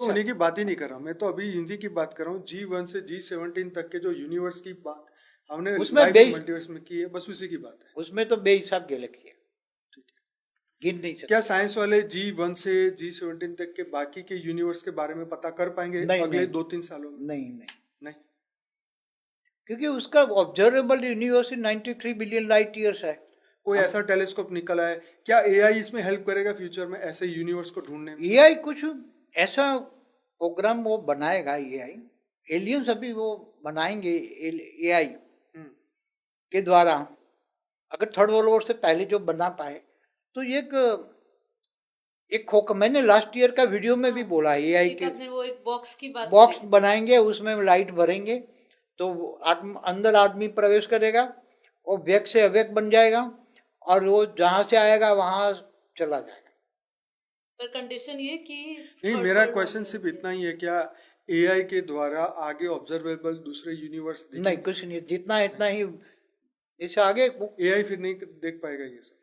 होने की बात ही नहीं कर रहा मैं तो अभी हिंदी की बात कर रहा हूँ। जी वन से जी सेवनटीन तक के जो यूनिवर्स की बात हमने उसमें मल्टीवर्स में की है बस उसी की बात है। उसमें तो बेहिसाब गैलेक्सी है? गिन नहीं सकते। क्या साइंस वाले जी वन से जी सेवनटीन तक के बाकी के यूनिवर्स के बारे में पता कर पाएँगे अगले। दो तीन सालों में? नहीं नहीं। नहीं। क्योंकि उसका observable universe 93 billion light years है। कोई ऐसा टेलीस्कोप निकला है? क्या एआई इसमें हेल्प करेगा फ्यूचर में ऐसे यूनिवर्स को ढूँढने में? एआई कुछ ऐसा प्रोग्राम वो बनाएगा ए आई एलियंस अभी वो बनाएँगे ए आई के द्वारा। अगर थर्ड वर्ल्ड वॉर से पहले जो बना पाए। तो ये एक एक खोक मैंने लास्ट ईयर का वीडियो में भी बोला एआई एक के। वो एक बॉक्स की बात बॉक्स बनाएँगे उसमें लाइट भरेंगे। तो आत्म अंदर आदमी प्रवेश करेगा और व्यक्त से अव्यक्त बन जाएगा। और वो जहाँ से आएगा वहाँ चला जाएगा। पर कंडीशन ये कि नहीं मेरा क्वेश्चन सिर्फ़ इतना ही है क्या एआई के द्वारा आगे ऑब्जर्वेबल दूसरे यूनिवर्स नहीं कुछ नहीं जितना इतना ही इससे आगे एआई फिर नहीं देख पाएगा ये सब।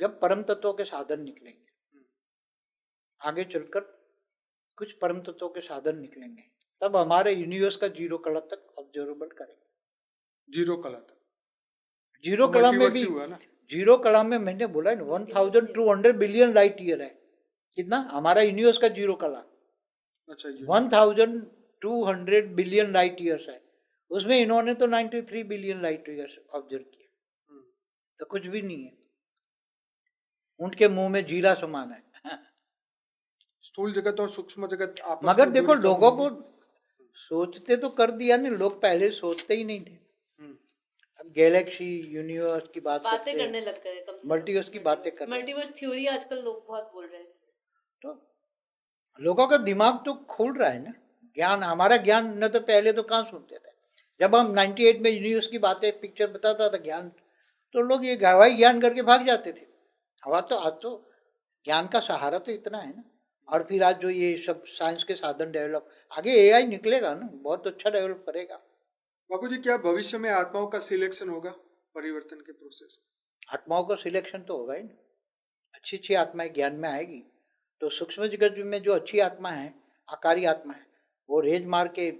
जब परम तत्वों के साधन निकलेंगे आगे चलकर कुछ परम तत्वों के साधन निकलेंगे तब हमारे यूनिवर्स का ज़ीरो कला तक ऑब्जर्वेबल करेंगे। ज़ीरो कला तक। ज़ीरो कला में भी हुआ ना। ज़ीरो कला में मैंने बोला one thousand two hundred billion light year है। कितना? हमारा यूनिवर्स का ज़ीरो कला। अच्छा one thousand two hundred billion light years है। उसमें इन्होंने तो ninety three billion light years observe किया। हम्म, तो कुछ भी नहीं है। उनके मुँह में जीरा समान है। स्थूल जगत और सूक्ष्म जगत आपस मगर देखो लोगों को सोचते तो कर दिया नहीं लोग पहले सोचते ही नहीं थे। हम्म, अब गैलेक्सी यूनिवर्स की बात बातें करने लग गए कम मल्टीवर्स की बातें कर मल्टीवर्स थ्योरी आजकल लोग बहुत बोल रहे हैं। तो लोगों का दिमाग तो खुल रहा है ना। ज्ञान हमारा ज्ञान न तो पहले तो कहाँ सुनते थे? जब हम 98 में यूनिवर्स की बातें पिक्चर बताता था ज्ञान तो लोग ये गवाही ज्ञान करके भाग जाते थे। अब तो आज तो ज्ञान का सहारा तो इतना है ना। और फिर आज जो ये सब साइंस के साधन डेवलप आगे एआई निकलेगा ना बहुत अच्छा डेवलप करेगा। बाबू जी क्या भविष्य में आत्माओं का सिलेक्शन होगा परिवर्तन के प्रोसेस में? आत्माओं का सिलेक्शन तो होगा ही ना। अच्छी अच्छी आत्माएँ ज्ञान में आएगी। तो सूक्ष्म जगत में जो अच्छी आत्मा है आकारी आत्मा है वो रेज मार के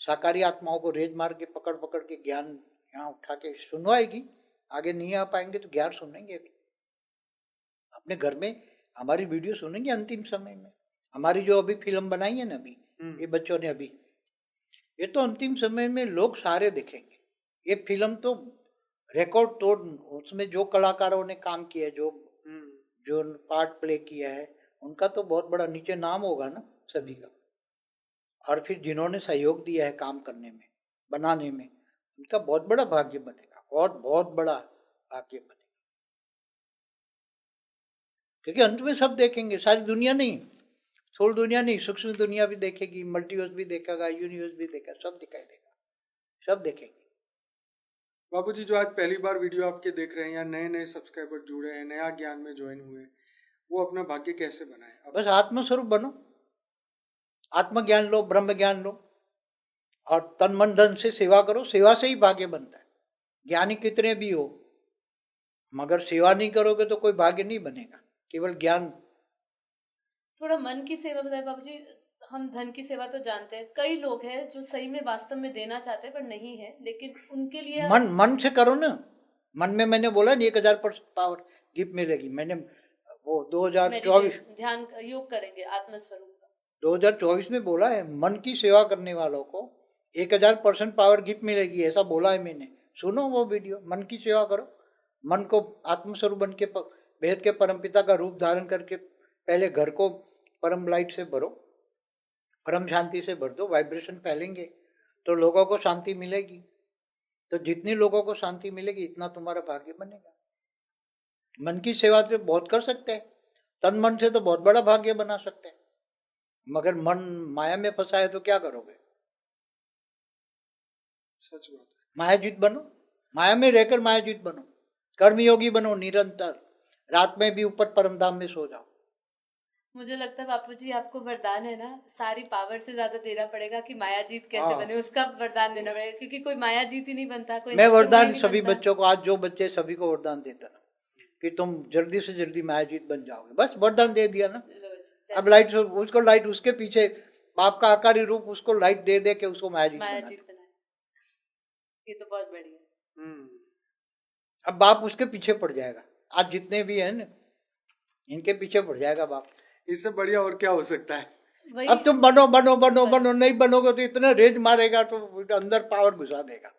साकारी आत्माओं को रेज मार के पकड़ पकड़ के ज्ञान यहाँ उठा के सुनवाएगी आगे नहीं आ पाएँगे तो ज्ञान सुनेंगे अभी अपने घर में हमारी वीडियो सुनेंगे अंतिम समय में। हमारी जो अभी फ़िल्म बनाई है ना अभी हम्म, ये बच्चों ने अभी ये तो अंतिम समय में लोग सारे देखेंगे। ये फ़िल्म तो रिकॉर्ड तोड़ उसमें जो कलाकारों ने काम किया है जो हम्म, जो पार्ट प्ले किया है उनका तो बहुत बड़ा नीचे नाम होगा ना सभी का। और फिर जिन्होंने सहयोग दिया है काम करने में बनाने में उनका बहुत बड़ा भाग्य बनेगा बहुत बहुत बड़ा भाग्य बनेगा। क्योंकि अंत में सब देखेंगे सारी दुनिया नहीं थोड़ी दुनिया नहीं सूक्ष्म दुनिया भी देखेगी मल्टीवर्स भी देखेगा यूनिवर्स भी देखेगा सब दिखाई देगा सब देखेंगे। बाबू जी जो आज पहली बार वीडियो आपके देख रहे हैं या नए नए सब्सक्राइबर जुड़े हैं नया ज्ञान में ज्वाइन हुए हैं, वो अपना भाग्य कैसे बनाए? बस आत्मस्वरूप बनो। आत्मज्ञान लो ब्रह्म ज्ञान लो। और तन मन धन से सेवा करो सेवा से ही भाग्य बनता है। ज्ञानी कितने भी हो मगर सेवा नहीं करोगे तो कोई भाग्य नहीं बनेगा केवल ज्ञान। थोड़ा मन की सेवा बताए बाबू जी हम धन की सेवा तो जानते हैं। कई लोग हैं जो सही में वास्तव में देना चाहते हैं पर नहीं है लेकिन उनके लिए मन मन से करो ना। मन में मैंने बोला नहीं एक हज़ार परसेंट पावर गिफ्ट मिलेगी। मैंने वो 2024 meditation, ध्यान योग करेंगे आत्मस्वरूप का। 2024 में बोला है मन की सेवा करने वालों को एक हज़ार परसेंट पावर गिफ्ट मिलेगी ऐसा बोला है मैंने। सुनो वो वीडियो मन की सेवा करो। मन को आत्मस्वरूप बन के भेद के परमपिता का रूप धारण करके पहले घर को परम लाइट से भरो परम शांति से भर दो वाइब्रेशन फैलेंगे तो लोगों को शांति मिलेगी। तो जितनी लोगों को शांति मिलेगी इतना तुम्हारा भाग्य बनेगा। मन की सेवा तो बहुत कर सकते हैं। तन मन से तो बहुत बड़ा भाग्य बना सकते हैं। मगर मन माया में फंसा है तो क्या करोगे? सच बात मायाजीत बनो। माया में रहकर मायाजीत बनो। कर्मयोगी बनो निरंतर। रात में भी ऊपर परमधाम में सो जाओ। मुझे लगता है बापू जी आपको वरदान है ना? सारी पावर से ज़्यादा देना पड़ेगा कि माया जीत कैसे हाँ। बने। उसका वरदान देना पड़ेगा क्योंकि कोई माया जीत ही नहीं बनता कोई मैं वरदान सभी बच्चों को आज जो बच्चे सभी को वरदान देता था कि तुम जल्दी से जल्दी मायाजीत बन जाओगे। बस वरदान दे दिया ना। अब लाइट उसको लाइट उसके पीछे बाप का आकारी रूप उसको लाइट दे दे के उसको मायाजीत माया बना जीत ये तो बहुत बढ़िया। हम्म। अब बाप उसके पीछे पड़ जाएगा। आज जितने भी हैं ना इनके पीछे पड़ जाएगा बाप। इससे बढ़िया और क्या हो सकता है? अब तुम बनो बनो बनो बनो। नहीं बनोगे तो इतना रेज मारेगा तो अंदर पावर घुसा देगा।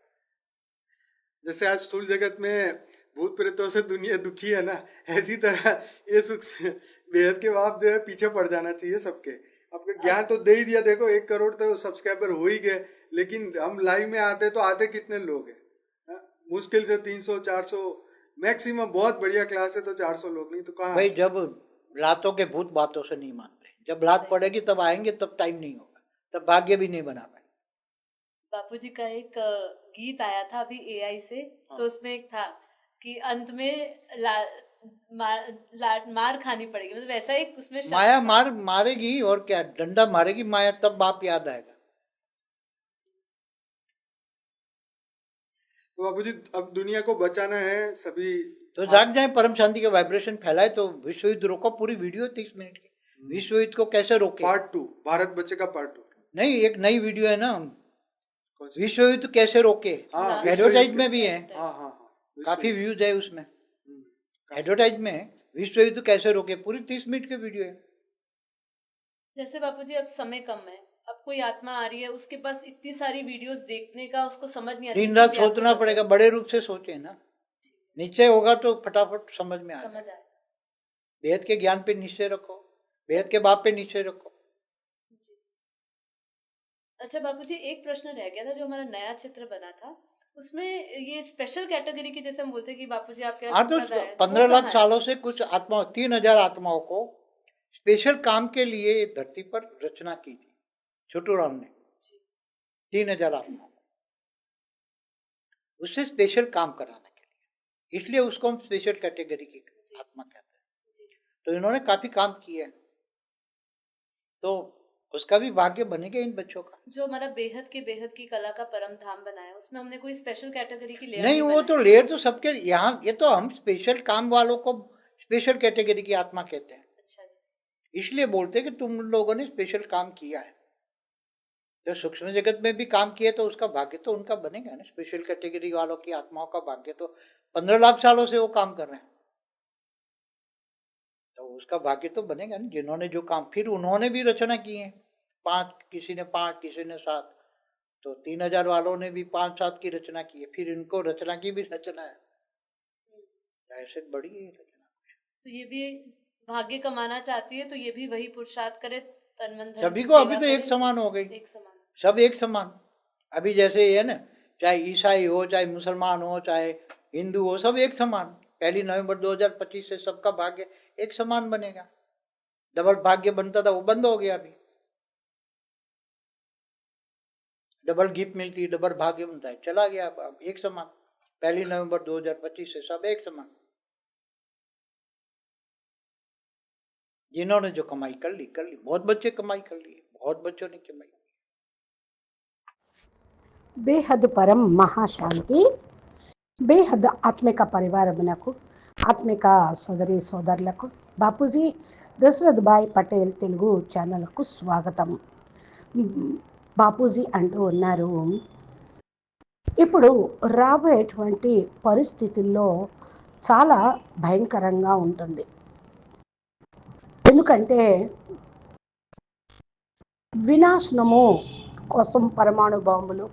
जैसे आज स्थूल जगत में भूत प्रेतों से दुनिया दुखी है ना? ऐसी तरह ये सुख से बेहद के बाप जो है पीछे पड़ जाना चाहिए सबके। आपको ज्ञान तो दे ही दिया देखो एक करोड़ तो सब्सक्राइबर हो ही गए लेकिन हम लाइव में आते तो आते कितने लोग हैं? हाँ? मुश्किल से तीन सौ चार सौ मैक्सिमम बहुत बढ़िया क्लास है तो चार सौ लोग नहीं तो कहाँ? भाई जब रातों के भूत बातों से नहीं मानते। जब रात पड़ेगी तब आएँगे तब टाइम नहीं होगा तब भाग्य भी नहीं बना पाए बापूजी का एक गीत आया था अभी एआई से हाँ। तो उसमें एक था कि अंत में ला, मार, ला, मार खानी पड़ेगी। मतलब वैसा एक उसमें माया मार मारेगी और क्या डंडा मारेगी माया तब बाप याद आएगा। तो बाबूजी अब दुनिया को बचाना है सभी तो जाग जाए परम शांति के वाइब्रेशन फैलाए तो विश्व युद्ध रोको पूरी वीडियो तीस मिनट की। विश्व युद्ध को कैसे रोके? पार्ट टू भारत बच्चे का पार्ट टू नहीं एक नई वीडियो है ना। विश्व युद्ध कैसे रोके? हाँ हाँ, एडवर्टाइज में भी है। हाँ हाँ हाँ। काफ़ी व्यूज़ है उसमें। हम्म, एडवर्टाइज में विश्व युद्ध कैसे रोके? पूरी तीस मिनट की वीडियो है। जैसे बापूजी अब समय कम है। अब कोई आत्मा आ रही है उसके पास इतनी सारी वीडियोस देखने का उसको समझ नहीं आती दिन रात सोचना पड़ेगा बड़े रूप से सोचे ना। निश्चय होगा तो फटाफट समझ में आ समझ आए वेद के ज्ञान पे निश्चय रखो। वेद के बाप पे निश्चय रखो। जी। अच्छा बापूजी एक प्रश्न रह गया था जो हमारा नया चित्र बना था। उसमें ये स्पेशल कैटेगरी की जैसे हम बोलते हैं कि बापूजी आपके हाँ तो पंद्रह लाख सालों से कुछ आत्मा तीन हज़ार आत्माओं को स्पेशल काम के लिए धरती पर रचना की थी छोटू राम ने तीन हज़ार आत्माओं उससे स्पेशल काम कराने के लिए। इसलिए उसको हम स्पेशल कैटेगरी की आत्मा कहते हैं। तो इन्होंने काफ़ी काम किया है। तो उसका भी भाग्य बनेगा इन बच्चों का। जो हमारा बेहद के बेहद की कला का परम धाम बनाया उसमें हमने कोई स्पेशल कैटेगरी की लेयर नहीं वो तो लेयर तो सबके यहाँ ये तो हम स्पेशल काम वालों को स्पेशल कैटेगरी की आत्मा कहते हैं। अच्छा इसलिए बोलते हैं कि तुम लोगों ने स्पेशल काम किया है। जो सूक्ष्म जगत में भी काम किया तो उसका भाग्य तो उनका बनेगा ना। स्पेशल कैटेगरी वालों की आत्माओं का भाग्य तो पंद्रह लाख सालों से वो काम कर रहे हैं। तो उसका भाग्य तो बनेगा ना जिन्होंने जो काम फिर उन्होंने भी रचना की है। पाँच किसी ने पाँच किसी ने सात। तो तीन हज़ार वालों ने भी पाँच सात की रचना की है। फिर इनको रचना की भी रचना है। ऐसे बड़ी है। रचना तो ये भी भाग्य कमाना चाहती है तो ये भी वही पुरुषार्थ करे तन सभी को अभी तो एक समान हो गई। एक समान। सब एक समान। अभी जैसे ये है ना चाहे ईसाई हो चाहे मुसलमान हो चाहे हिंदू हो सब एक समान। पहली नवंबर 2025 से सबका भाग्य एक समान बनेगा। डबल भाग्य बनता था वो बंद हो गया अभी। डबल गिफ्ट मिलती है डबल भाग्य बनता है चला गया अब अब एक समान पहली नवंबर 2025 से सब एक समान जिन्होंने जो कमाई कर ली कर ली बहुत बच्चे कमाई कर लिए बहुत बच्चों ने कमाई బేహద్ పరం మహాశాంతి బేహద్ ఆత్మిక పరివారమునకు ఆత్మిక సోదరి సోదరులకు బాపూజీ దశరథ్ భాయ్ పటేల్ తెలుగు ఛానల్కు స్వాగతం బాపూజీ అంటూ ఉన్నారు. ఇప్పుడు రాబోయేటువంటి పరిస్థితుల్లో చాలా భయంకరంగా ఉంటుంది. ఎందుకంటే వినాశనము కోసం పరమాణు బాంబులు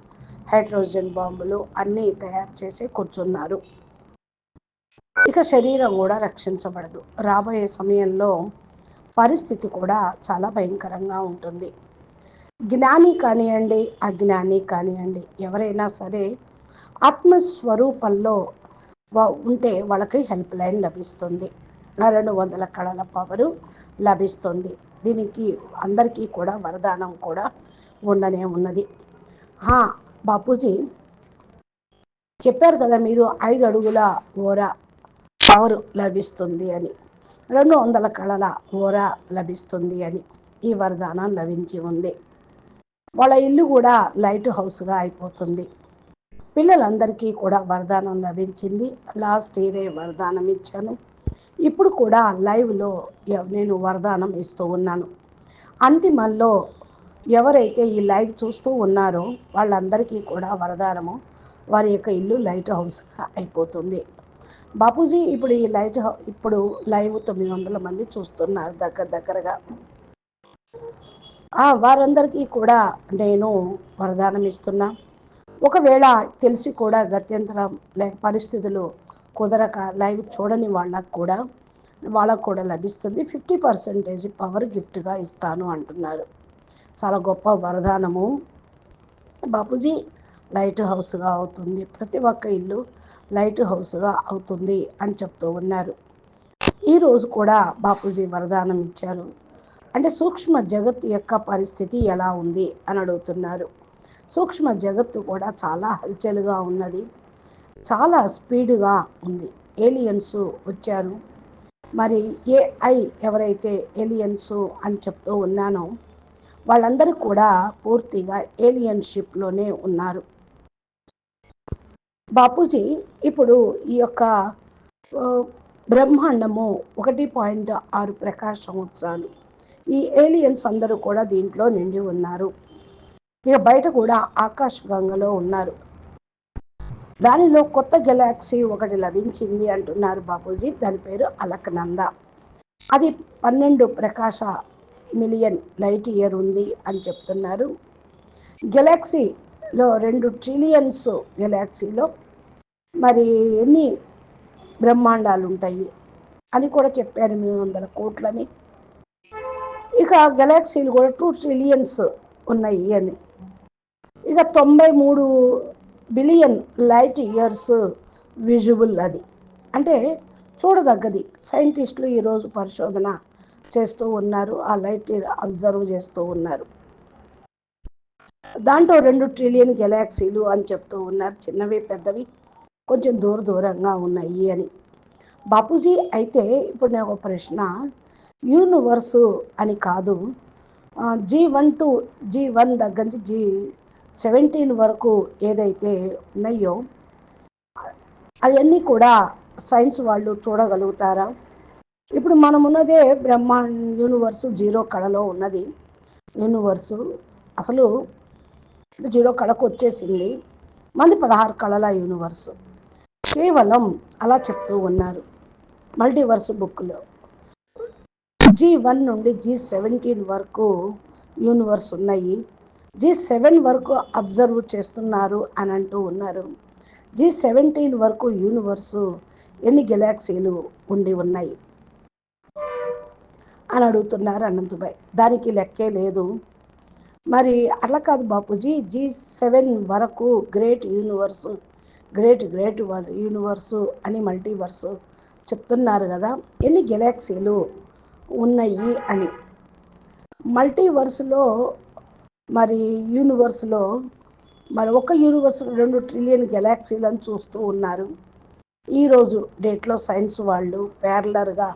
హైడ్రోజన్ బాంబులు అన్నీ తయారు చేసి కూర్చున్నారు. ఇక శరీరం కూడా రక్షించబడదు. రాబోయే సమయంలో పరిస్థితి కూడా చాలా భయంకరంగా ఉంటుంది. జ్ఞాని కానివ్వండి అజ్ఞాని కానివ్వండి ఎవరైనా సరే ఆత్మస్వరూపంలో వా- ఉంటే వాళ్ళకి హెల్ప్ లైన్ లభిస్తుంది. రెండు వందల కళల పవరు లభిస్తుంది. దీనికి అందరికీ కూడా వరదానం కూడా ఉండనే ఉన్నది. బాపూజీ చెప్పారు కదా మీరు ఐదు అడుగుల ఓర పవర్ లభిస్తుంది అని. రెండు వందల కళల ఓర లభిస్తుంది అని ఈ వరదానం లభించి ఉంది. వాళ్ళ ఇల్లు కూడా లైట్ హౌస్గా అయిపోతుంది. పిల్లలందరికీ కూడా వరదానం లభించింది. లాస్ట్ ఇయరే వరదానం ఇచ్చాను. ఇప్పుడు కూడా లైవ్లో నేను వరదానం ఇస్తూ ఉన్నాను. అంతిమల్లో ఎవరైతే ఈ లైవ్ చూస్తూ ఉన్నారో వాళ్ళందరికీ కూడా వరదానము. వారి యొక్క ఇల్లు లైట్ హౌస్గా అయిపోతుంది. బాపూజీ ఇప్పుడు ఈ లైట్ హౌ ఇప్పుడు లైవ్ తొమ్మిది వందల మంది చూస్తున్నారు దగ్గర దగ్గరగా. వారందరికీ కూడా నేను వరదానం ఇస్తున్నా. ఒకవేళ తెలిసి కూడా గత్యంతరం లేక పరిస్థితులు కుదరక లైవ్ చూడని వాళ్ళకు కూడా వాళ్ళకు కూడా లభిస్తుంది. ఫిఫ్టీ పర్సెంటేజ్ పవర్ గిఫ్ట్గా ఇస్తాను అంటున్నారు. చాలా గొప్ప వరదానము. బాపూజీ లైట్ హౌస్గా అవుతుంది. ప్రతి ఒక్క ఇల్లు లైట్ హౌస్గా అవుతుంది అని చెప్తూ ఉన్నారు. ఈరోజు కూడా బాపూజీ వరదానం ఇచ్చారు. అంటే సూక్ష్మ జగత్ యొక్క పరిస్థితి ఎలా ఉంది అని అడుగుతున్నారు. సూక్ష్మ జగత్తు కూడా చాలా హల్చల్గా ఉన్నది. చాలా స్పీడ్గా ఉంది. ఏలియన్స్ వచ్చారు. మరి ఏఐ ఎవరైతే ఏలియన్స్ అని చెప్తూ ఉన్నానో వాళ్ళందరూ కూడా పూర్తిగా ఏలియన్షిప్లోనే ఉన్నారు. బాపూజీ ఇప్పుడు ఈ యొక్క బ్రహ్మాండము ఒకటి పాయింట్ ఆరు ప్రకాశ సంవత్సరాలు ఈ ఏలియన్స్ అందరూ కూడా దీంట్లో నిండి ఉన్నారు. ఇక బయట కూడా ఆకాశ గంగలో ఉన్నారు. దానిలో కొత్త గెలాక్సీ ఒకటి లభించింది అంటున్నారు బాపూజీ. దాని పేరు అలకనంద. అది పన్నెండు ప్రకాశ మిలియన్ లైట్ ఇయర్ ఉంది అని చెప్తున్నారు. గెలాక్సీలో రెండు ట్రిలియన్స్ గెలాక్సీలో మరి ఎన్ని బ్రహ్మాండాలు ఉంటాయి అని కూడా చెప్పారు ఎనిమిది వందల కోట్లని. ఇక గెలాక్సీలు కూడా టూ ట్రిలియన్స్ ఉన్నాయి అని. ఇక తొంభై మూడు బిలియన్ లైట్ ఇయర్స్ విజుబుల్ అది. అంటే చూడదగ్గది. సైంటిస్టులు ఈరోజు పరిశోధన చేస్తూ ఉన్నారు. ఆ లైట్ అబ్జర్వ్ చేస్తూ ఉన్నారు. దాంట్లో రెండు ట్రిలియన్ గెలాక్సీలు అని చెప్తూ ఉన్నారు. చిన్నవి పెద్దవి కొంచెం దూర దూరంగా ఉన్నాయి అని. బాపూజీ అయితే ఇప్పుడు నేను ఒక ప్రశ్న యూనివర్సు అని కాదు. G one to G one దగ్గర నుంచి జీ సెవెంటీన్ వరకు ఏదైతే ఉన్నాయో అవన్నీ కూడా సైన్స్ వాళ్ళు చూడగలుగుతారా? ఇప్పుడు మనం ఉన్నదే బ్రహ్మాండ యూనివర్సు జీరో కళలో ఉన్నది. యూనివర్సు అసలు జీరో కళకు వచ్చేసింది. మంది పదహారు కళల యూనివర్స్. కేవలం అలా చెప్తూ ఉన్నారు. మల్టీవర్స్ బుక్లో. జీ వన్ నుండి జీ సెవెంటీన్ వరకు యూనివర్స్ ఉన్నాయి. జీ సెవెన్ వరకు అబ్జర్వ్ చేస్తున్నారు అని అంటూ ఉన్నారు. జీ సెవెంటీన్ వరకు యూనివర్సు ఎన్ని గెలాక్సీలు ఉండి ఉన్నాయి? అని అడుగుతున్నారు అనంతభాయ్ దానికి లెక్కే లేదు. మరి అట్లా కాదు బాపూజీ. జీ సెవెన్ వరకు great universe great great universe అని మల్టీవర్సు చెప్తున్నారు కదా. ఎన్ని గెలాక్సీలు ఉన్నాయి అని. మల్టీవర్స్లో మరి యూనివర్స్లో మరి ఒక యూనివర్స్ రెండు ట్రిలియన్ గెలాక్సీలను చూస్తూ ఉన్నారు. ఈరోజు డేట్లో సైన్స్ వాళ్ళు ప్యారలర్గా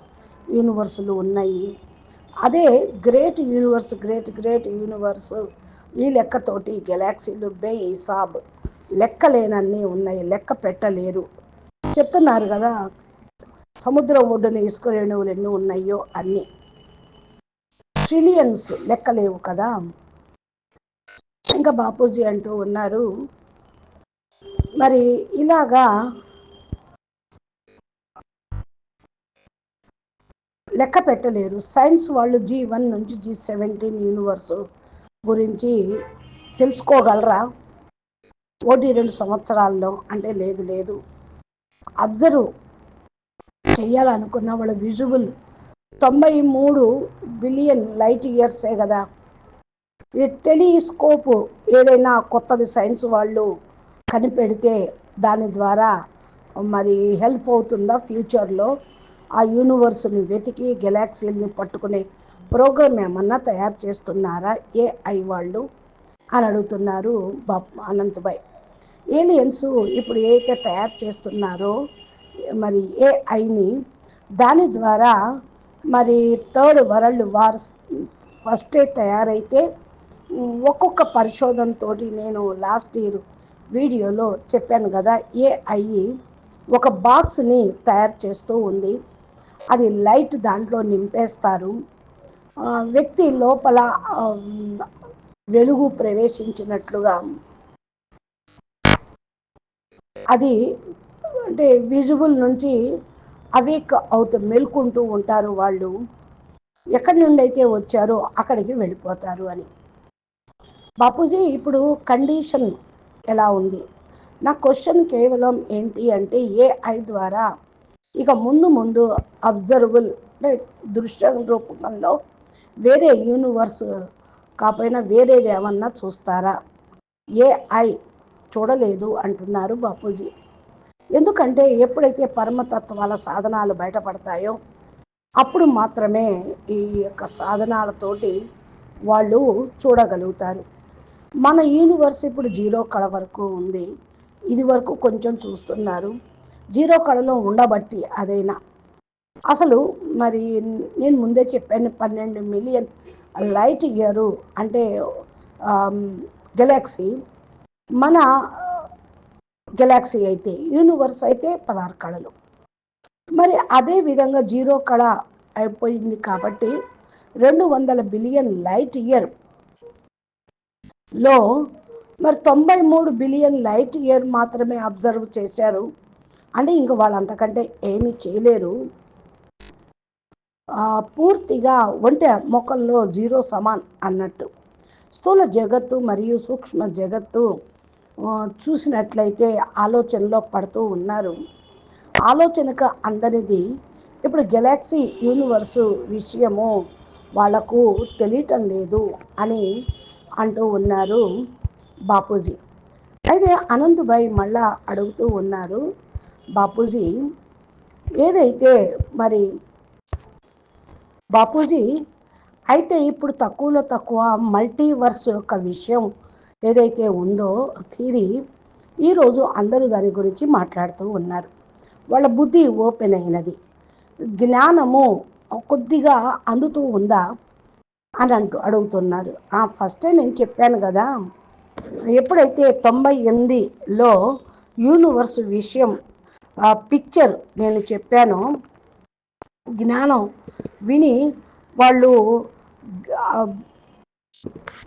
యూనివర్సులు ఉన్నాయి అదే great universe great great universe ఈ లెక్కతోటి గెలాక్సీలు బే హిసాబ్ లెక్కలేనన్నీ ఉన్నాయి లెక్క పెట్టలేరు. చెప్తున్నారు కదా సముద్రం ఒడ్డున ఇసుక రేణువులు ఎన్ని ఉన్నాయో అన్నీ. ట్రిలియన్స్ లెక్కలేవు కదా. ఇంకా బాపూజీ అంటూ ఉన్నారు. మరి ఇలాగా లెక్క పెట్టలేరు. సైన్స్ వాళ్ళు జీ వన్ నుంచి జీ సెవెంటీన్ యూనివర్స్ గురించి తెలుసుకోగలరా? ఒకటి రెండు సంవత్సరాల్లో అంటే లేదు లేదు. అబ్జర్వ్ చేయాలనుకున్న వాళ్ళ విజువల్ తొంభై మూడు బిలియన్ లైట్ ఇయర్సే కదా. ఈ టెలిస్కోప్ ఏదైనా కొత్తది సైన్స్ వాళ్ళు కనిపెడితే దాని ద్వారా మరి హెల్ప్ అవుతుందా ఫ్యూచర్లో? ఆ యూనివర్స్ని వెతికి గెలాక్సీల్ని పట్టుకునే ప్రోగ్రామ్ ఏమన్నా తయారు చేస్తున్నారా ఏఐ వాళ్ళు? అని అడుగుతున్నారు బాప్ అనంతభాయ్ ఏలియన్స్ ఇప్పుడు ఏదైతే తయారు చేస్తున్నారో మరి ఏఐని దాని ద్వారా మరి థర్డ్ వరల్డ్ వార్స్ ఫస్టే తయారైతే ఒక్కొక్క పరిశోధనతో నేను లాస్ట్ ఇయర్ వీడియోలో చెప్పాను కదా ఏఐ ఒక బాక్స్ని తయారు చేస్తూ ఉంది. అది లైట్ దాంట్లో నింపేస్తారు. వ్యక్తి లోపల వెలుగు ప్రవేశించినట్లుగా. అది అంటే విజిబుల్ నుంచి అవేక్ అవుతూ మేల్కొంటూ ఉంటారు వాళ్ళు. ఎక్కడి నుండి అయితే వచ్చారో అక్కడికి వెళ్ళిపోతారు అని. బాపూజీ ఇప్పుడు కండిషన్ ఎలా ఉంది? నా క్వశ్చన్ కేవలం ఏంటి అంటే ఏఐ ద్వారా ఇక ముందు ముందు అబ్జర్వబుల్ అంటే దృశ్య రూపంలో వేరే యూనివర్స్ కాకపోయినా వేరేది ఏమన్నా చూస్తారా? ఏఐ చూడలేదు అంటున్నారు బాపూజీ. ఎందుకంటే ఎప్పుడైతే పరమతత్వాల సాధనాలు బయటపడతాయో అప్పుడు మాత్రమే ఈ యొక్క సాధనాలతోటి వాళ్ళు చూడగలుగుతారు. మన యూనివర్స్ ఇప్పుడు జీరో కళ వరకు ఉంది. ఇది వరకు కొంచెం చూస్తున్నారు. జీరో కళలో ఉండబట్టి అదైనా. అసలు మరి నేను ముందే చెప్పాను పన్నెండు మిలియన్ లైట్ ఇయరు అంటే గెలాక్సీ మన గెలాక్సీ అయితే యూనివర్స్ అయితే పదహారు కళలు. మరి అదే విధంగా జీరో కళ అయిపోయింది కాబట్టి రెండు వందల బిలియన్ లైట్ ఇయర్లో మరి తొంభై మూడు బిలియన్ లైట్ ఇయర్ మాత్రమే అబ్జర్వ్ చేశారు. అంటే ఇంక వాళ్ళు అంతకంటే ఏమీ చేయలేరు. పూర్తిగా ఒంటె మొక్కల్లో జీరో సమాన్ అన్నట్టు. స్థూల జగత్తు మరియు సూక్ష్మ జగత్తు చూసినట్లయితే ఆలోచనలో పడుతూ ఉన్నారు. ఆలోచనకు అందనిది ఇప్పుడు గెలాక్సీ యూనివర్సు విషయము వాళ్ళకు తెలియటం లేదు అని అంటూ ఉన్నారు బాపూజీ. అయితే అనంతభాయ్ మళ్ళా అడుగుతూ ఉన్నారు బాపూజీ ఏదైతే మరి బాపూజీ అయితే ఇప్పుడు తక్కువలో తక్కువ మల్టీవర్స్ యొక్క విషయం ఏదైతే ఉందో థీరీ ఈరోజు అందరూ దాని గురించి మాట్లాడుతూ ఉన్నారు. వాళ్ళ బుద్ధి ఓపెన్ అయినది. జ్ఞానము కొద్దిగా అందుతూ ఉందా అని అంటూ అడుగుతున్నారు. ఆ ఫస్టే నేను చెప్పాను కదా ఎప్పుడైతే తొంభై ఎనిమిదిలో యూనివర్స్ విషయం ఆ పిక్చర్ నేను చెప్పానో జ్ఞానం విని వాళ్ళు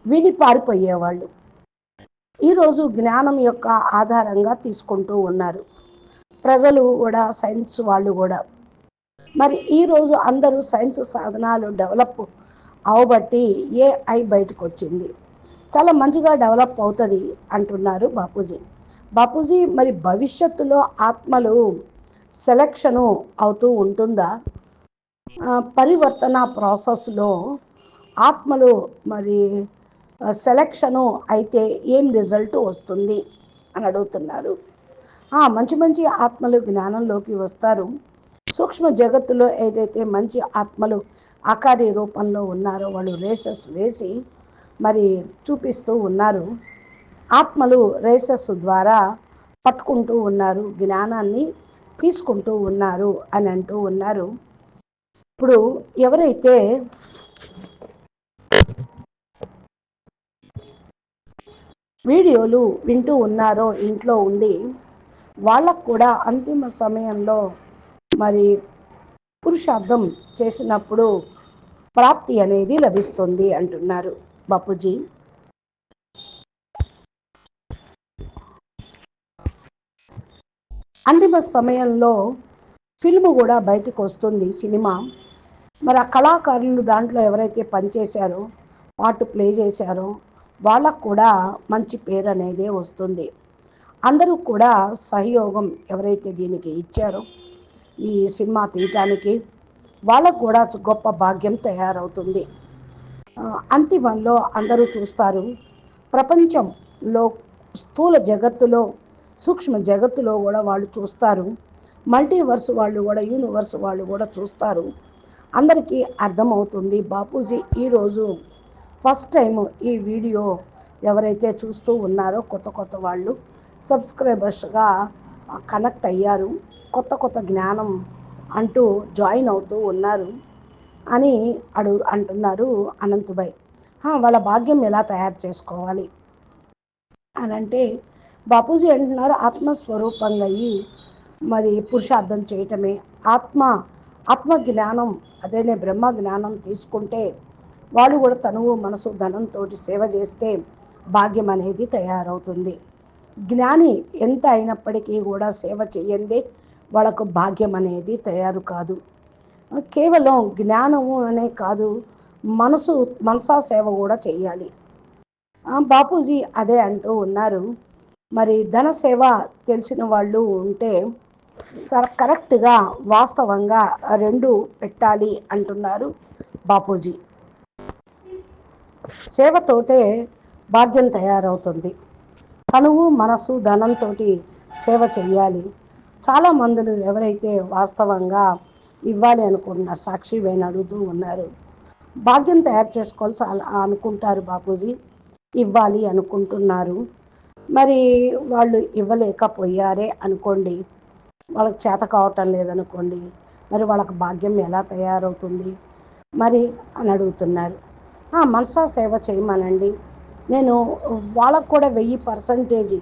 విని పారిపోయేవాళ్ళు. ఈరోజు జ్ఞానం యొక్క ఆధారంగా తీసుకుంటూ ఉన్నారు. ప్రజలు కూడా సైన్స్ వాళ్ళు కూడా. మరి ఈరోజు అందరూ సైన్స్ సాధనాలు డెవలప్ అవబట్టి ఏఐ బయటకు వచ్చింది. చాలా మంచిగా డెవలప్ అవుతుంది అంటున్నారు బాపూజీ. బాపూజీ మరి భవిష్యత్తులో ఆత్మలు సెలక్షను అవుతూ ఉంటుందా? పరివర్తన ప్రాసెస్లో ఆత్మలు మరి సెలక్షను అయితే ఏం రిజల్ట్ వస్తుంది అని అడుగుతున్నారు. ఆ, మంచి మంచి ఆత్మలు జ్ఞానంలోకి వస్తారు. సూక్ష్మ జగత్తులో ఏదైతే మంచి ఆత్మలు ఆకారి రూపంలో ఉన్నారో వాళ్ళు రేసెస్ వేసి మరి చూపిస్తూ ఉన్నారు. ఆత్మలు రేసెస్ ద్వారా పట్టుకుంటూ ఉన్నారు జ్ఞానాన్ని తీసుకుంటూ ఉన్నారు అని అంటూ ఉన్నారు. ఇప్పుడు ఎవరైతే వీడియోలు వింటూ ఉన్నారో ఇంట్లో ఉండి వాళ్ళకు కూడా అంతిమ సమయంలో మరి పురుషార్థం చేసినప్పుడు ప్రాప్తి అనేది లభిస్తుంది అంటున్నారు బాపూజీ. అంతిమ సమయంలో ఫిల్మ్ కూడా బయటకు వస్తుంది సినిమా. మరి ఆ కళాకారులు దాంట్లో ఎవరైతే పనిచేశారో పాటు ప్లే చేశారో వాళ్ళకు కూడా మంచి పేరు అనేది వస్తుంది. అందరూ కూడా సహయోగం ఎవరైతే దీనికి ఇచ్చారో ఈ సినిమా తీయటానికి వాళ్ళకు కూడా గొప్ప భాగ్యం తయారవుతుంది. అంతిమంలో అందరూ చూస్తారు ప్రపంచంలో స్థూల జగత్తులో సూక్ష్మ జగత్తులో కూడా వాళ్ళు చూస్తారు మల్టీవర్స్ వాళ్ళు కూడా యూనివర్స్ వాళ్ళు కూడా చూస్తారు. అందరికీ అర్థమవుతుంది బాపూజీ ఈరోజు ఫస్ట్ టైం ఈ వీడియో ఎవరైతే చూస్తూ ఉన్నారో కొత్త కొత్త వాళ్ళు సబ్స్క్రైబర్స్గా కనెక్ట్ అయ్యారు కొత్త కొత్త జ్ఞానం అంటూ జాయిన్ అవుతూ ఉన్నారు అని అడుగు అంటున్నారు అనంతుభాయ్ వాళ్ళ భాగ్యం ఎలా తయారు చేసుకోవాలి? అని అంటే బాపూజీ అంటున్నారు ఆత్మస్వరూపంగా అయ్యి మరి పురుషార్థం చేయటమే. ఆత్మ ఆత్మ జ్ఞానం అదేనే బ్రహ్మ జ్ఞానం తీసుకుంటే వాళ్ళు కూడా తనువు మనసు ధనంతో సేవ చేస్తే భాగ్యం అనేది తయారవుతుంది. జ్ఞాని ఎంత అయినప్పటికీ కూడా సేవ చేయండి వాళ్ళకు భాగ్యం అనేది తయారు కాదు. కేవలం జ్ఞానము అనే కాదు మనసు మనసా సేవ కూడా చేయాలి. బాపూజీ అదే అంటూ ఉన్నారు. మరి ధన సేవ తెలిసిన వాళ్ళు ఉంటే సర కరెక్ట్గా వాస్తవంగా రెండు పెట్టాలి అంటున్నారు బాపూజీ. సేవతోటే భాగ్యం తయారవుతుంది. తనువు మనసు ధనంతో సేవ చేయాలి చాలా మందులు ఎవరైతే వాస్తవంగా ఇవ్వాలి అనుకుంటున్నారు సాక్షి వేణు అడుగుతూ ఉన్నారు. భాగ్యం తయారు చేసుకోవాలి చాలా అనుకుంటారు బాపూజీ. ఇవ్వాలి అనుకుంటున్నారు. మరి వాళ్ళు ఇవ్వలేకపోయారే అనుకోండి వాళ్ళకి చేత కావటం లేదనుకోండి మరి వాళ్ళకి భాగ్యం ఎలా తయారవుతుంది? మరి అని అడుగుతున్నారు. మనసా సేవ చేయమనండి. నేను వాళ్ళకు కూడా వెయ్యి పర్సంటేజ్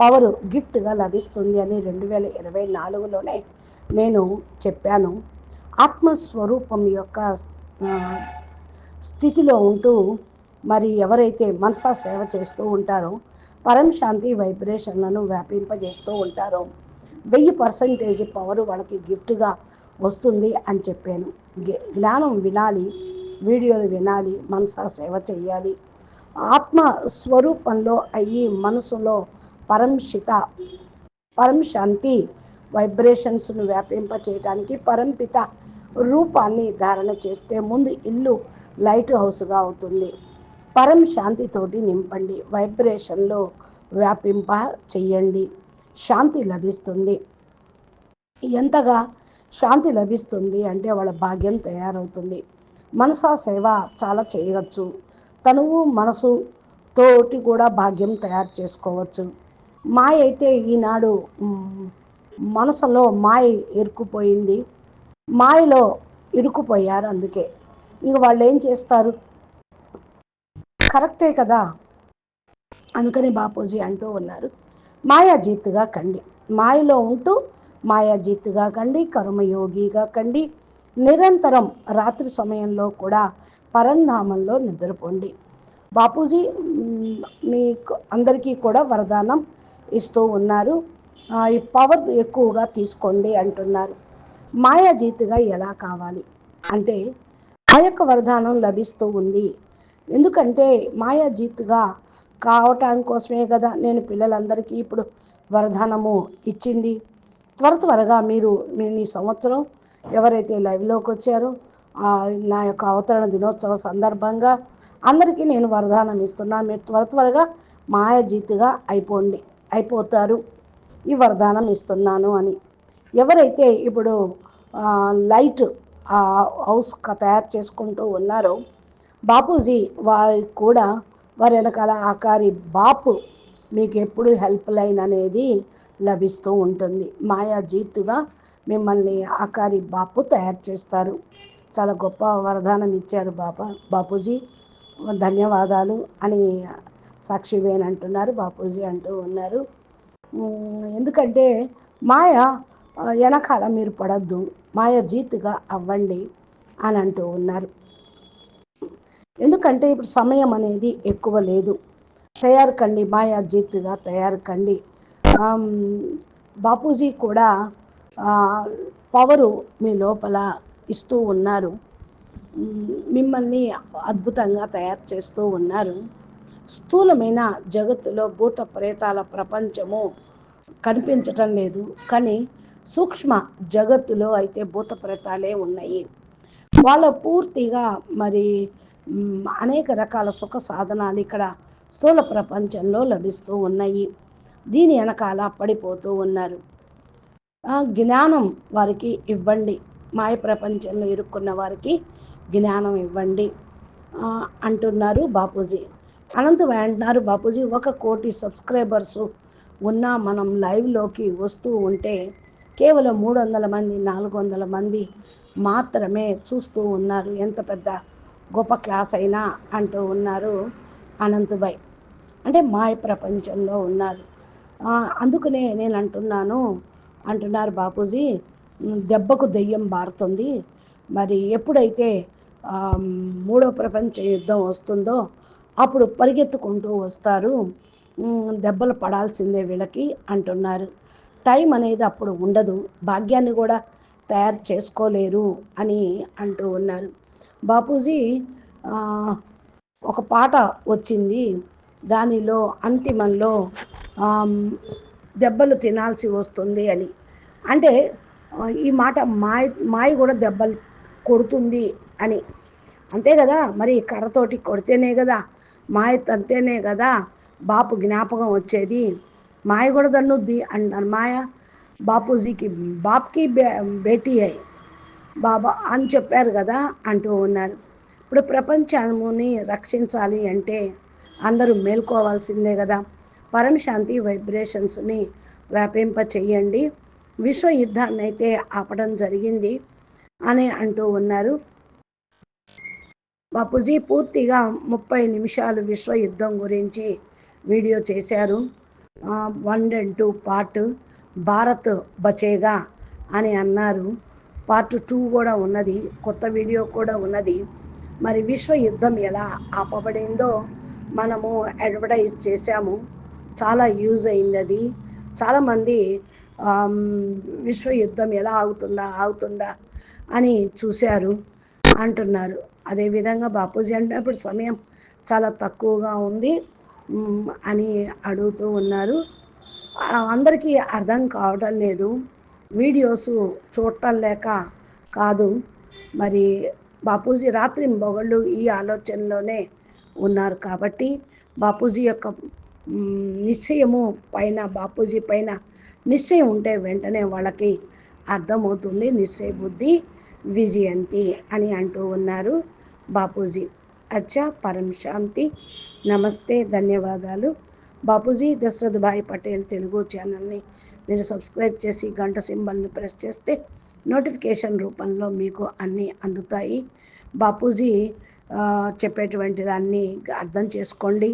పవర్ గిఫ్ట్గా లభిస్తుంది అని రెండు వేల ఇరవై నాలుగులోనే నేను చెప్పాను. ఆత్మస్వరూపం యొక్క స్థితిలో ఉంటూ మరి ఎవరైతే మనసా సేవ చేస్తూ ఉంటారో పరం శాంతి వైబ్రేషన్లను వ్యాపింపజేస్తూ ఉంటారో వెయ్యి పర్సంటేజ్ పవర్ వాళ్ళకి గిఫ్ట్గా వస్తుంది అని చెప్పాను. జ్ఞానం వినాలి. వీడియోలు వినాలి మనసా సేవ చేయాలి ఆత్మ స్వరూపంలో అయ్యి మనసులో పరంశిత పరంశాంతి వైబ్రేషన్స్ను వ్యాపింప చేయడానికి పరంపిత రూపాన్ని ధారణ చేస్తే ముందు ఇల్లు లైట్ హౌస్గా అవుతుంది. పరం శాంతితోటి నింపండి వైబ్రేషన్లో వ్యాపింప చెయ్యండి శాంతి లభిస్తుంది. ఎంతగా శాంతి లభిస్తుంది అంటే వాళ్ళ భాగ్యం తయారవుతుంది. మనసా సేవ చాలా చేయవచ్చు తనువు మనసు తోటి కూడా భాగ్యం తయారు చేసుకోవచ్చు. మాయ అయితే ఈనాడు మనసులో మాయ ఇరుక్కుపోయింది మాయలో ఇరుక్కుపోయారు అందుకే. ఇక వాళ్ళు ఏం చేస్తారు? కరెక్టే కదా? అందుకని బాపూజీ అంటూ ఉన్నారు. మాయాజీత్తుగా కండి. మాయలో ఉంటూ మాయాజీత్తుగా కండి కర్మయోగిగా కండి. నిరంతరం రాత్రి సమయంలో కూడా పరంధామంలో నిద్రపోండి. బాపూజీ మీ మీకు అందరికీ కూడా వరదానం ఇస్తూ ఉన్నారు. ఈ పవర్ ఎక్కువగా తీసుకోండి అంటున్నారు. మాయాజీతిగా ఎలా కావాలి? అంటే ఆ యొక్క వరదానం లభిస్తూ ఉంది. ఎందుకంటే మాయాజీతిగా కావటం కోసమే కదా నేను పిల్లలందరికీ ఇప్పుడు వరదానము ఇచ్చింది. త్వర త్వరగా మీరు మీ సంవత్సరం ఎవరైతే లైవ్లోకి వచ్చారో నా యొక్క అవతరణ దినోత్సవ సందర్భంగా అందరికీ నేను వరదానం ఇస్తున్నాను మీరు త్వర త్వరగా మాయాజీతుగా అయిపోండి అయిపోతారు. ఈ వరదానం ఇస్తున్నాను అని. ఎవరైతే ఇప్పుడు లైట్ ఆ, హౌస్ తయారు చేసుకుంటూ ఉన్నారో బాపూజీ వారి కూడా వారి వెనకాల ఆకారి బాపు మీకు ఎప్పుడు హెల్ప్ లైన్ అనేది లభిస్తూ ఉంటుంది. మాయా జీతుగా మిమ్మల్ని ఆకారి బాపు తయారు చేస్తారు. చాలా గొప్ప వరదానం ఇచ్చారు బాపా బాపూజీ. ధన్యవాదాలు అని సాక్షివేన్ అంటున్నారు బాపూజీ అంటూ ఉన్నారు. ఎందుకంటే మాయ వెనకాల మీరు పడద్దు మాయ జీతుగా అవ్వండి అని అంటూ ఉన్నారు. ఎందుకంటే ఇప్పుడు సమయం అనేది ఎక్కువ లేదు. తయారు కండి మాయా జీతుగా తయారు కండి. బాపూజీ కూడా పవరు మీ లోపల ఇస్తూ ఉన్నారు. మిమ్మల్ని అద్భుతంగా తయారు చేస్తూ ఉన్నారు. స్థూలమైన జగత్తులో భూత ప్రేతాల ప్రపంచము కనిపించటం లేదు. కానీ సూక్ష్మ జగత్తులో అయితే భూత ప్రేతాలే ఉన్నాయి. వాళ్ళ పూర్తిగా మరి అనేక రకాల సుఖ సాధనాలు ఇక్కడ స్థూల ప్రపంచంలో లభిస్తూ ఉన్నాయి. దీని వెనకాల పడిపోతూ ఉన్నారు. జ్ఞానం వారికి ఇవ్వండి. మాయ ప్రపంచంలో ఇరుక్కున్న వారికి జ్ఞానం ఇవ్వండి. అంటున్నారు బాపూజీ. అనంతం అంటున్నారు బాపూజీ ఒక కోటి సబ్స్క్రైబర్స్ ఉన్న మనం లైవ్లోకి వస్తూ ఉంటే కేవలం మూడు వందల మంది నాలుగు వందల మంది మాత్రమే చూస్తూ ఉన్నారు. ఎంత పెద్ద గొప్ప క్లాస్ అయినా అంటూ ఉన్నారు అనంతుభాయ్. అంటే మాయ ప్రపంచంలో ఉన్నారు. అందుకనే నేను అంటున్నాను అంటున్నారు బాపూజీ. దెబ్బకు దెయ్యం బారుతుంది. మరి ఎప్పుడైతే మూడో ప్రపంచ యుద్ధం వస్తుందో అప్పుడు పరిగెత్తుకుంటూ వస్తారు. దెబ్బలు పడాల్సిందే వీళ్ళకి అంటున్నారు. టైం అనేది అప్పుడు ఉండదు. భాగ్యాన్ని కూడా తయారు చేసుకోలేరు అని అంటూ ఉన్నారు. బాపూజీ ఒక పాట వచ్చింది. దానిలో అంతిమంలో దెబ్బలు తినాల్సి వస్తుంది అని. అంటే ఈ మాట మాయ మాయ కూడా దెబ్బలు కొడుతుంది అని. అంతే కదా? మరి కర్రతోటి కొడితేనే కదా? మాయ తంతేనే కదా? బాపు జ్ఞాపకం వచ్చేది. మాయ కూడా దన్నుద్ది అన్నారు మాయ బాపూజీకి బాప్కి బే బేటీ అయి బాబా అని చెప్పారు కదా? అంటూ ఉన్నారు. ఇప్పుడు ప్రపంచాన్ని రక్షించాలి అంటే అందరూ మేల్కోవాల్సిందే కదా? పరమశాంతి వైబ్రేషన్స్ని వ్యాపింప చేయండి విశ్వ యుద్ధాన్ని అయితే ఆపడం జరిగింది అని అంటూ ఉన్నారు. బాపూజీ పూర్తిగా ముప్పై నిమిషాలు విశ్వ యుద్ధం గురించి వీడియో చేశారు. One and two part Bharat బచేగా అని అన్నారు. పార్ట్ టూ కూడా ఉన్నది కొత్త వీడియో కూడా ఉన్నది. మరి విశ్వ యుద్ధం ఎలా ఆపబడిందో మనము అడ్వర్టైజ్ చేశాము. చాలా యూజ్ అయింది అది. చాలామంది విశ్వ యుద్ధం ఎలా ఆగుతుందా ఆగుతుందా అని చూశారు అంటున్నారు. అదేవిధంగా బాపూజీ అంటే ఇప్పుడు సమయం చాలా తక్కువగా ఉంది అని అడుగుతూ ఉన్నారు. అందరికీ అర్థం కావడం లేదు. వీడియోస్ చూడటం లేక కాదు. మరి బాపూజీ రాత్రి మొగళ్ళు ఈ ఆలోచనలోనే ఉన్నారు కాబట్టి బాపూజీ యొక్క నిశ్చయము పైన బాపూజీ పైన నిశ్చయం ఉంటే వెంటనే వాళ్ళకి అర్థమవుతుంది నిశ్చయ బుద్ధి విజయంతి అని అంటూ ఉన్నారు బాపూజీ. అచ్చా పరం శాంతి. నమస్తే ధన్యవాదాలు. బాపూజీ దశరథ్ భాయ్ పటేల్ తెలుగు ఛానల్ని మీరు సబ్స్క్రైబ్ చేసి గంట సింబల్ని ప్రెస్ చేస్తే నోటిఫికేషన్ రూపంలో మీకు అన్నీ అందుతాయి. బాపూజీ ఆ, చెప్పేటువంటి దాన్ని అర్థం చేసుకోండి.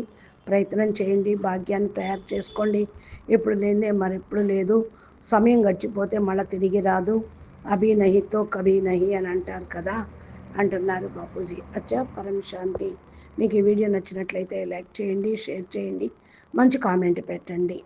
ప్రయత్నం చేయండి భాగ్యాన్ని తయారు చేసుకోండి. ఇప్పుడు లేదే మరి ఎప్పుడు లేదు. సమయం గడిచిపోతే మళ్ళీ తిరిగి రాదు. అభి నహితో కభీ నహి అని అంటారు కదా? అంటున్నారు బాపూజీ. అచ్చా పరం శాంతి. మీకు ఈ వీడియో నచ్చినట్లయితే లైక్ చేయండి షేర్ చేయండి. మంచి కామెంట్ పెట్టండి.